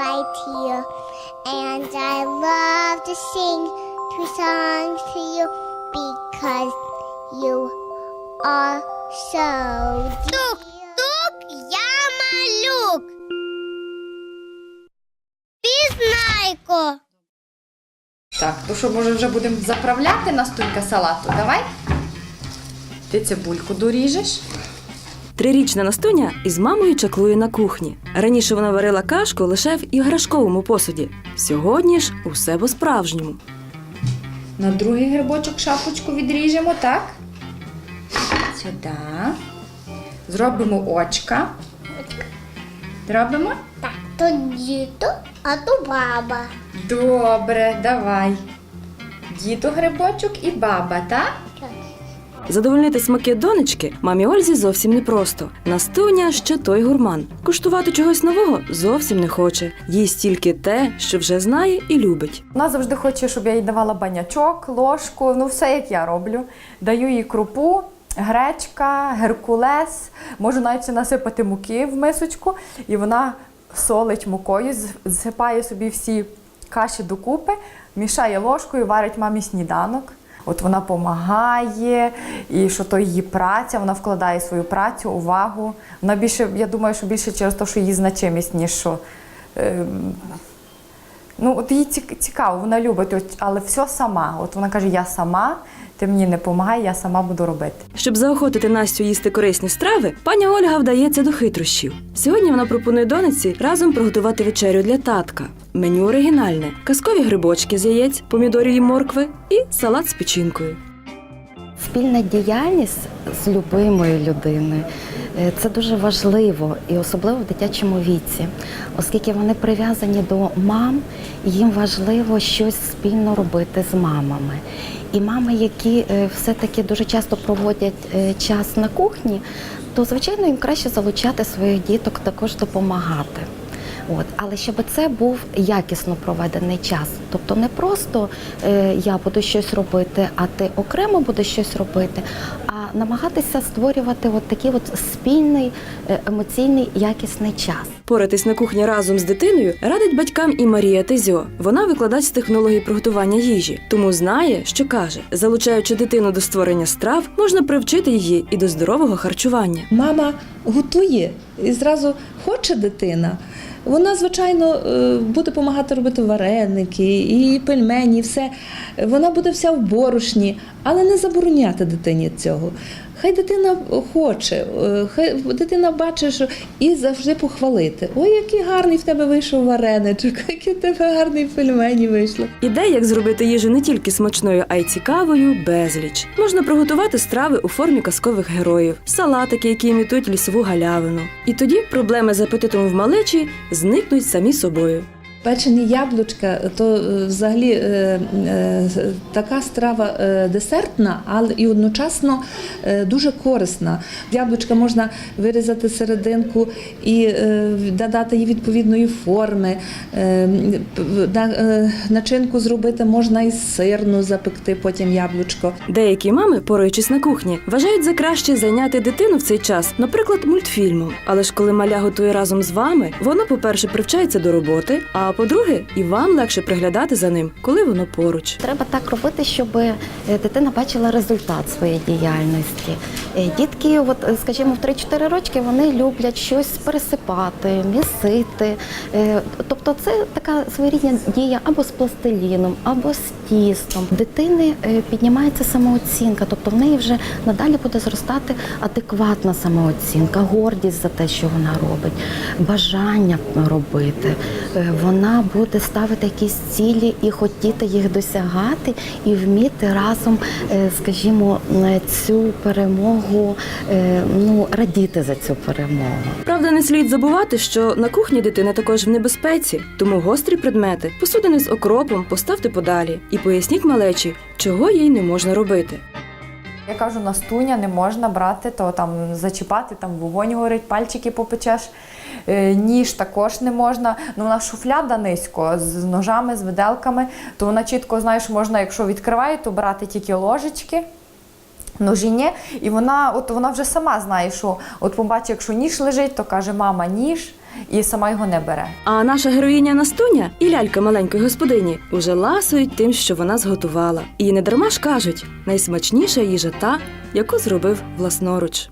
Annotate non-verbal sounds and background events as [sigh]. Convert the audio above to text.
right here. And I love to sing two songs to you because you are so. Пізнайко. Так, то що, може, вже будемо заправляти настойка салату? Давай. Ти цибульку доріжеш. Трирічна Настуня із мамою чаклує на кухні. Раніше вона варила кашку лише в іграшковому посуді. Сьогодні ж усе по-справжньому. На другий грибочок шапочку відріжемо, так? Сюди. Зробимо очка. Зробимо? Так, то діто, а то баба. Добре, давай. Діду грибочок і баба, так? Задовольнити смаки донечки мамі Ользі зовсім непросто. Настуня ще той гурман. Куштувати чогось нового зовсім не хоче. Їсть тільки те, що вже знає і любить. Вона завжди хоче, щоб я їй давала банячок, ложку, ну все як я роблю. Даю їй крупу, гречка, геркулес, можу навіть насипати муки в мисочку, і вона солить мукою, зсипає собі всі каші докупи, мішає ложкою, варить мамі сніданок. От вона допомагає, і що то її праця, вона вкладає свою працю, увагу. Вона більше, я думаю, що більше через те, що її значимість, ніж що. ем, Ну, от їй цік- цікаво, вона любить, от, але все сама. От вона каже: я сама, ти мені не допомагай, я сама буду робити. Щоб заохотити Настю їсти корисні страви, пані Ольга вдається до хитрощів. Сьогодні вона пропонує донеці разом приготувати вечерю для татка. Меню оригінальне: казкові грибочки з яєць, помідорів і моркви і салат з печінкою. Спільна діяльність з любимою людиною це дуже важливо і особливо в дитячому віці, оскільки вони прив'язані до мам, їм важливо щось спільно робити з мамами. І мами, які е, все-таки дуже часто проводять е, час на кухні, то звичайно їм краще залучати своїх діток також допомагати. От, але щоб це був якісно проведений час. Тобто не просто е, я буду щось робити, а ти окремо будеш щось робити, а намагатися створювати от такий от спільний е, емоційний якісний час. Поратись на кухні разом з дитиною радить батькам і Марія Тезьо. Вона викладач з технології приготування їжі, тому знає, що каже, залучаючи дитину до створення страв, можна привчити її і до здорового харчування. Мама готує і зразу хоче дитина. Вона, звичайно, е, буде допомагати робити вареники і пельмені, і все. Вона буде вся в борошні, але не забороняти дитині цього. Хай дитина хоче, е, хай дитина бачить, що і завжди похвалити. Ой, який гарний в тебе вийшов вареничок, [laughs] який в тебе гарний пельмені вийшло. Ідей, як зробити їжу не тільки смачною, а й цікавою, безліч. Можна приготувати страви у формі казкових героїв, салатики, які імітують лісову галявину. І тоді проблеми з апетитом в малечі зникнуть самі собою. Печені яблучка то е, взагалі е, е, така страва е, десертна, але і одночасно е, дуже корисна. Яблучка можна вирізати серединку і е, додати їй відповідної форми. Е, на- е, Начинку зробити можна і сирну запекти, потім яблучко. Деякі мами, пораючись на кухні, вважають за краще зайняти дитину в цей час, наприклад, мультфільмом. Але ж коли маля готує разом з вами, воно, по-перше, привчається до роботи, а по-друге, і вам легше приглядати за ним, коли воно поруч. Треба так робити, щоб е, дитина бачила результат своєї діяльності. Е, Дітки, от, е, скажімо, в 3-4 рочки вони люблять щось пересипати, місити. Тобто це така своєрідна дія або з пластиліном, або з тістом. Дитини піднімається самооцінка, тобто в неї вже надалі буде зростати адекватна самооцінка, гордість за те, що вона робить, бажання робити. Е, Вона буде ставити якісь цілі і хотіти їх досягати, і вміти разом, е, скажімо, е, цю перемогу е, ну, радіти за цю перемогу. Правда, не слід забувати, що на кухні дитина також в небезпеці, тому гострі предмети, посудини з окропом поставте подалі і поясніть малечі, чого їй не можна робити. Я кажу, настуня не можна брати, то там зачіпати, там вогонь горить, пальчики попечеш. Е, Ніж також не можна. Ну, вона шуфляда низько з ножами, з виделками, то вона чітко, знаєш, можна, якщо відкриває, то брати тільки ложечки. Ножі ні. І вона, от вона вже сама знає, що от побачить, якщо ніж лежить, то каже, мама, ніж. і сама його не бере. А наша героїня Настуня і лялька маленької господині уже ласують тим, що вона зготувала. І не дарма ж кажуть, найсмачніша їжа та, яку зробив власноруч.